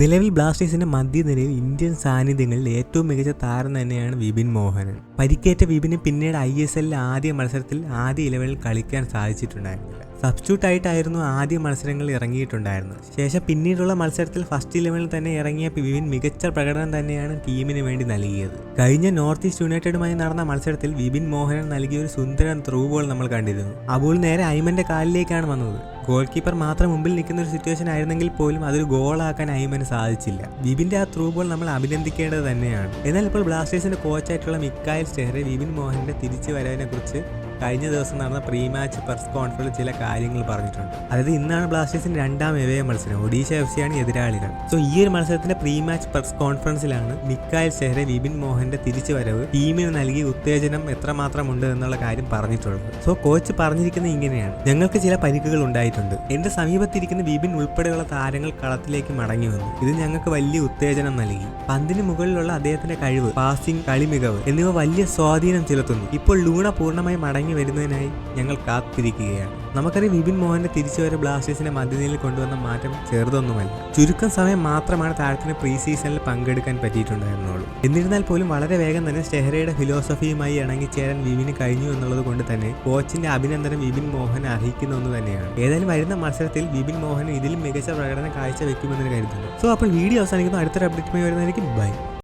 നിലവിൽ ബ്ലാസ്റ്റേഴ്സിന്റെ മധ്യനിരയിൽ ഇന്ത്യൻ സാന്നിധ്യങ്ങളിൽ ഏറ്റവും മികച്ച താരം തന്നെയാണ് വിപിൻ മോഹനൻ. പരിക്കേറ്റ വിപിന് പിന്നീട് ഐ എസ് എല്ലിലെ ആദ്യ മത്സരത്തിൽ ആദ്യ ഇലവനിൽ കളിക്കാൻ സാധിച്ചിട്ടുണ്ടായിരുന്നില്ല. സബ്സ്റ്റിറ്റ്യൂട്ട് ആയിട്ടായിരുന്നു ആദ്യ മത്സരങ്ങളിൽ ഇറങ്ങിയിട്ടുണ്ടായിരുന്നത്. ശേഷം പിന്നീടുള്ള മത്സരത്തിൽ ഫസ്റ്റ് ഇലവനിൽ തന്നെ ഇറങ്ങിയ വിപിൻ മികച്ച പ്രകടനം തന്നെയാണ് ടീമിന് വേണ്ടി നൽകിയത്. കഴിഞ്ഞ നോർത്ത് ഈസ്റ്റ് യുണൈറ്റഡുമായി നടന്ന മത്സരത്തിൽ വിപിൻ മോഹനൻ നൽകിയ ഒരു സുന്ദരൻ ത്രൂ ബോൾ നമ്മൾ കണ്ടിരുന്നു. അപ്പോൾ നേരെ ഐമന്റെ കാലിലേക്കാണ് വന്നത്. ഗോൾ കീപ്പർ മാത്രം മുമ്പിൽ നിൽക്കുന്ന ഒരു സിറ്റുവേഷൻ ആയിരുന്നെങ്കിൽ പോലും അതൊരു ഗോളാക്കാൻ ഐമന് സാധിച്ചില്ല. വിപിന്റെ ആ ത്രൂ ബോൾ നമ്മൾ അഭിനന്ദിക്കേണ്ടത് തന്നെയാണ്. എന്നാൽ ഇപ്പോൾ ബ്ലാസ്റ്റേഴ്സിന്റെ കോച്ചായിട്ടുള്ള മിക്കായൽ സ്റ്റെഹറെ വിപിൻ മോഹന്റെ തിരിച്ചു വരവിനെ കുറിച്ച് കഴിഞ്ഞ ദിവസം നടന്ന പ്രീ മാച്ച് പ്രസ് കോൺഫറൻസിൽ ചില കാര്യങ്ങൾ പറഞ്ഞിട്ടുണ്ട്. അതായത് ഇന്നാണ് ബ്ലാസ്റ്റേഴ്സിന്റെ രണ്ടാം എവേ മത്സരം. ഒഡീഷ എഫ് സിയാണ് എതിരാളികൾ. സോ ഈ ഒരു മത്സരത്തിന്റെ പ്രീ മാച്ച് പ്രസ് കോൺഫറൻസിലാണ് മിക്കായൽ ഷെഹ്റെ വിപിൻ മോഹന്റെ തിരിച്ചു വരവ് ടീമിന് നൽകിയ ഉത്തേജനം എത്രമാത്രം ഉണ്ട് എന്നുള്ള കാര്യം പറഞ്ഞിട്ടുള്ളത്. സോ കോച്ച് പറഞ്ഞിരിക്കുന്നത് ഇങ്ങനെയാണ്. ഞങ്ങൾക്ക് ചില പരിക്കുകൾ ഉണ്ടായിട്ടുണ്ട്. എന്റെ സമീപത്തിരിക്കുന്ന വിപിൻ ഉൾപ്പെടെയുള്ള താരങ്ങൾ കളത്തിലേക്ക് മടങ്ങി വന്നു. ഇത് ഞങ്ങൾക്ക് വലിയ ഉത്തേജനം നൽകി. പന്തിന് മുകളിലുള്ള അദ്ദേഹത്തിന്റെ കഴിവ് പാസിംഗ് കളി മികവ് എന്നിവ വലിയ സ്വാധീനം ചെലുത്തുന്നു. ഇപ്പോൾ ലൂണ പൂർണമായി മടങ്ങി വരുന്നതിനായി ഞങ്ങൾ കാത്തിരിക്കുകയാണ്. നമുക്കറിയാം വിപിൻ മോഹന്റെ തിരിച്ചുവരെ ബ്ലാസ്റ്റേഴ്സിനെ മധ്യനിലയിൽ കൊണ്ടുവന്ന മാറ്റം ചെറുതൊന്നുമല്ല. ചുരുക്കം സമയം മാത്രമാണ് താരത്തിന് പ്രീ സീസണിൽ പങ്കെടുക്കാൻ പറ്റിയിട്ടുണ്ടായിരുന്നുള്ളൂ. എന്നിരുന്നാൽ പോലും വളരെ വേഗം തന്നെ സ്റ്റെഹറയുടെ ഫിലോസഫിയുമായി ഇണങ്ങിച്ചേരാൻ വിപിന് കഴിഞ്ഞു എന്നുള്ളത് കൊണ്ട് തന്നെ കോച്ചിന്റെ അഭിനന്ദനം വിപിൻ മോഹൻ അർഹിക്കുന്ന ഒന്ന് തന്നെയാണ്. ഏതായാലും വരുന്ന മത്സരത്തിൽ വിപിൻ മോഹൻ ഇതിലും മികച്ച പ്രകടനം കാഴ്ച കാഴ്ചവെക്കുമെന്ന് കരുതുന്നു. സോ അപ്പോൾ വീഡിയോ അവസാനിക്കുന്നു. അടുത്തൊരു അപ്ഡേറ്റുമായി വരുന്നതായിരിക്കും. ബൈ